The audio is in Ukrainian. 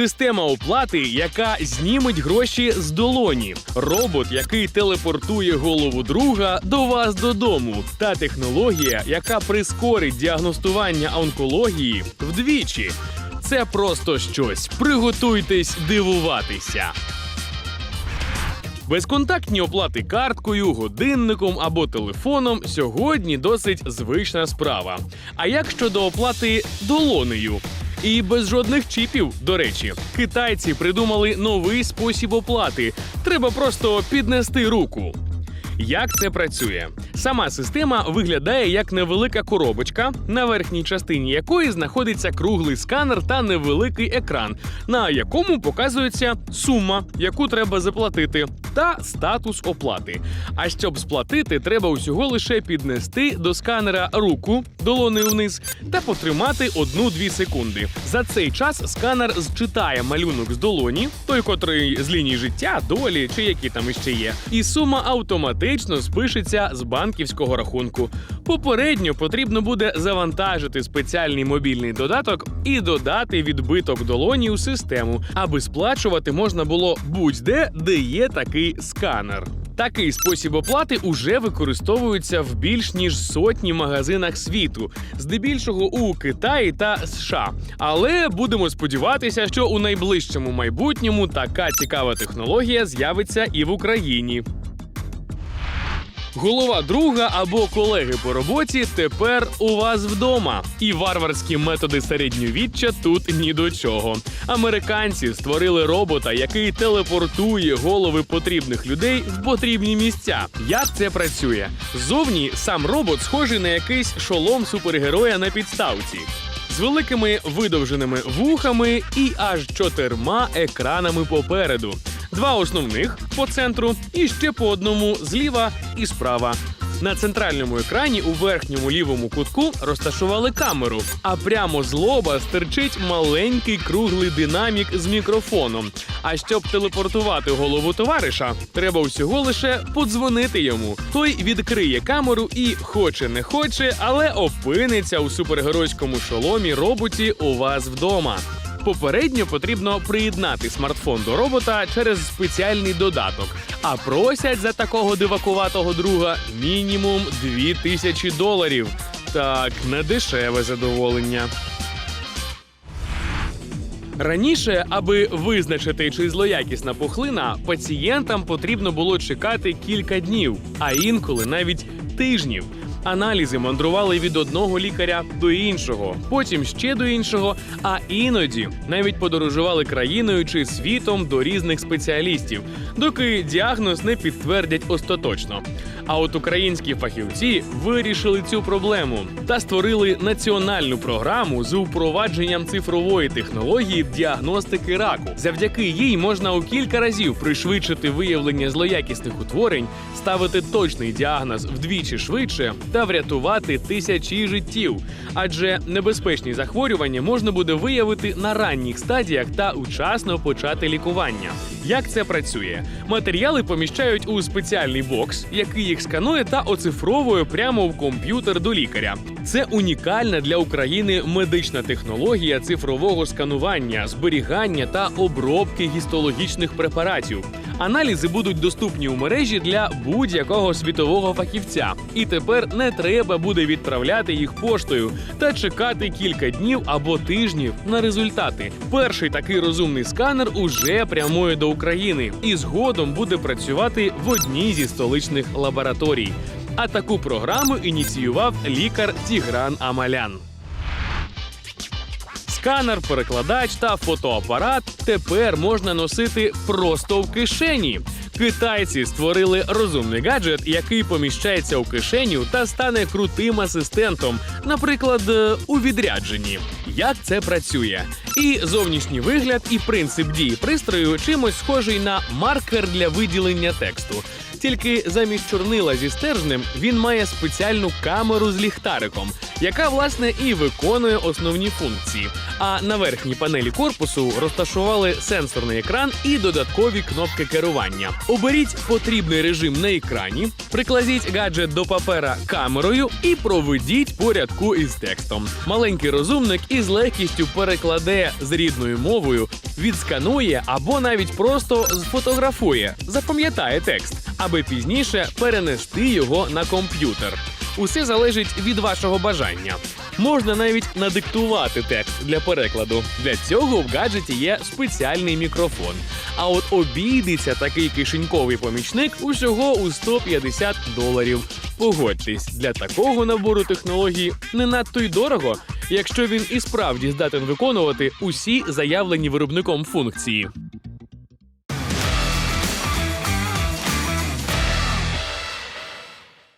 Система оплати, яка зніметь гроші з долоні, робот, який телепортує голову друга до вас додому, та технологія, яка прискорить діагностування онкології вдвічі. Це просто щось. Приготуйтесь дивуватися. Безконтактні оплати карткою, годинником або телефоном сьогодні досить звична справа. А як щодо оплати долонею? І без жодних чіпів, до речі, китайці придумали новий спосіб оплати. Треба просто піднести руку. Як це працює? Сама система виглядає як невелика коробочка, на верхній частині якої знаходиться круглий сканер та невеликий екран, на якому показується сума, яку треба заплатити, та статус оплати. А щоб сплатити, треба усього лише піднести до сканера руку долонею вниз та потримати 1-2 секунди. За цей час сканер зчитає малюнок з долоні, той, котрий з лінії життя, долі чи які там іще є, і сума автоматично спишеться з банківського рахунку. Попередньо потрібно буде завантажити спеціальний мобільний додаток і додати відбиток долоні у систему, аби сплачувати можна було будь-де, де є такий сканер. Такий спосіб оплати уже використовується в більш ніж сотні магазинах світу, здебільшого у Китаї та США. Але будемо сподіватися, що у найближчому майбутньому така цікава технологія з'явиться і в Україні. Голова друга або колеги по роботі тепер у вас вдома. І варварські методи середньовіччя тут ні до чого. Американці створили робота, який телепортує голови потрібних людей в потрібні місця. Як це працює? Зовні сам робот схожий на якийсь шолом супергероя на підставці. З великими видовженими вухами і аж чотирма екранами попереду. Два основних по центру і ще по одному зліва і справа. На центральному екрані у верхньому лівому кутку розташували камеру, а прямо з лоба стирчить маленький круглий динамік з мікрофоном. А щоб телепортувати голову товариша, треба усього лише подзвонити йому. Той відкриє камеру і, хоче не хоче, але опиниться у супергеройському шоломі роботі у вас вдома. Попередньо потрібно приєднати смартфон до робота через спеціальний додаток. А просять за такого дивакуватого друга мінімум 2000 доларів. Так, не дешеве задоволення. Раніше, аби визначити, чи злоякісна пухлина, пацієнтам потрібно було чекати кілька днів, а інколи навіть тижнів. Аналізи мандрували від одного лікаря до іншого, потім ще до іншого, а іноді навіть подорожували країною чи світом до різних спеціалістів, доки діагноз не підтвердять остаточно. А от українські фахівці вирішили цю проблему та створили національну програму з упровадженням цифрової технології діагностики раку. Завдяки їй можна у кілька разів пришвидшити виявлення злоякісних утворень, ставити точний діагноз вдвічі швидше та врятувати тисячі життів. Адже небезпечні захворювання можна буде виявити на ранніх стадіях та учасно почати лікування. Як це працює? Матеріали поміщають у спеціальний бокс, який їх сканує та оцифровує прямо в комп'ютер до лікаря. Це унікальна для України медична технологія цифрового сканування, зберігання та обробки гістологічних препаратів. Аналізи будуть доступні у мережі для будь-якого світового фахівця, і тепер не треба буде відправляти їх поштою та чекати кілька днів або тижнів на результати. Перший такий розумний сканер уже прямує до України і згодом буде працювати в одній зі столичних лабораторій. А таку програму ініціював лікар Тігран Амалян. Сканер, перекладач та фотоапарат тепер можна носити просто в кишені. Китайці створили розумний гаджет, який поміщається у кишеню та стане крутим асистентом, наприклад, е, у відрядженні. Як це працює? І зовнішній вигляд, і принцип дії пристрою чимось схожий на маркер для виділення тексту. Тільки замість чорнила зі стержнем він має спеціальну камеру з ліхтариком, яка власне і виконує основні функції. А на верхній панелі корпусу розташували сенсорний екран і додаткові кнопки керування. Оберіть потрібний режим на екрані, прикладіть гаджет до папера камерою і проведіть по рядку із текстом. Маленький розумник із легкістю перекладе з рідною мовою відсканує або навіть просто сфотографує, запам'ятає текст, аби пізніше перенести його на комп'ютер. Усе залежить від вашого бажання. Можна навіть надиктувати текст для перекладу. Для цього в гаджеті є спеціальний мікрофон. А от обійдеться такий кишеньковий помічник усього у 150 доларів. Погодьтесь, для такого набору технологій не надто й дорого, якщо він і справді здатен виконувати усі заявлені виробником функції.